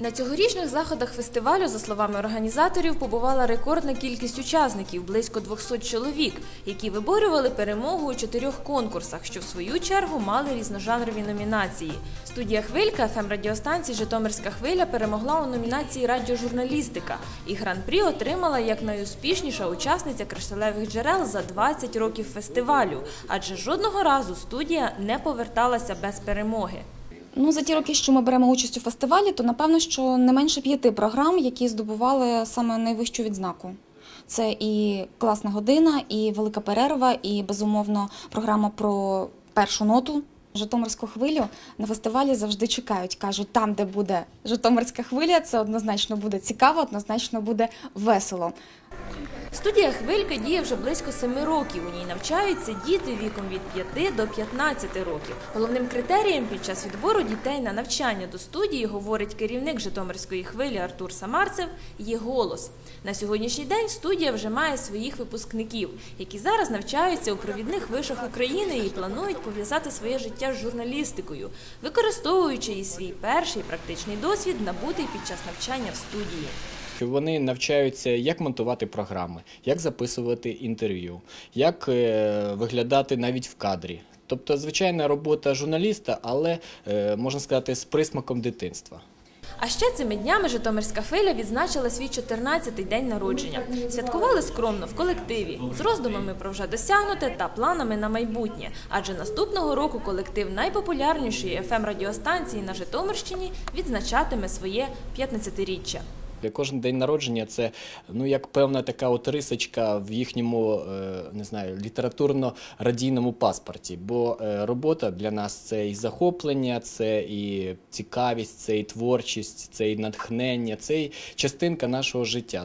На цьогорічних заходах фестивалю, за словами організаторів, побувала рекордна кількість учасників близько 200 чоловік, які виборювали перемогу у чотирьох конкурсах, що в свою чергу мали різножанрові номінації. Студія Хвилька ФМ радіостанції Житомирська хвиля перемогла у номінації Радіожурналістика і гран-прі отримала як найуспішніша учасниця кришталевих джерел за 20 років фестивалю, адже жодного разу студія не поверталася без перемоги. Ну, за ті роки, що ми беремо участь у фестивалі, то напевно, що не менше п'яти програм, які здобували саме найвищу відзнаку. Це і класна година, і велика перерва, і безумовно програма про першу ноту. Житомирську хвилю на фестивалі завжди чекають. кажуть, там, де буде Житомирська хвиля, це однозначно буде цікаво, однозначно буде весело. Студія Хвилька діє вже близько семи років. У ній навчаються діти віком від 5 до 15 років. Головним критерієм під час відбору дітей на навчання до студії, говорить керівник Житомирської хвилі Артур Самарцев, є голос. На сьогоднішній день студія вже має своїх випускників, які зараз навчаються у провідних вишах України і планують пов'язати своє життя з журналістикою, використовуючи і свій перший практичний досвід, набутий під час навчання в студії. Що Вони навчаються, як монтувати програми, як записувати інтерв'ю, як е, виглядати навіть в кадрі. Тобто, звичайна робота журналіста, але е, можна сказати, з присмаком дитинства. А ще цими днями Житомирська хвиля відзначила свій 14-й день народження. Святкували скромно в колективі з роздумами про вже досягнуте та планами на майбутнє. Адже наступного року колектив найпопулярнішої fm радіостанції на Житомирщині відзначатиме своє 15-річчя. Кожен день народження це ну як певна така от рисочка в їхньому е, не знаю літературно-радійному паспорті. Бо е, робота для нас це і захоплення, це і цікавість, це і творчість, це і натхнення, це і частинка нашого життя.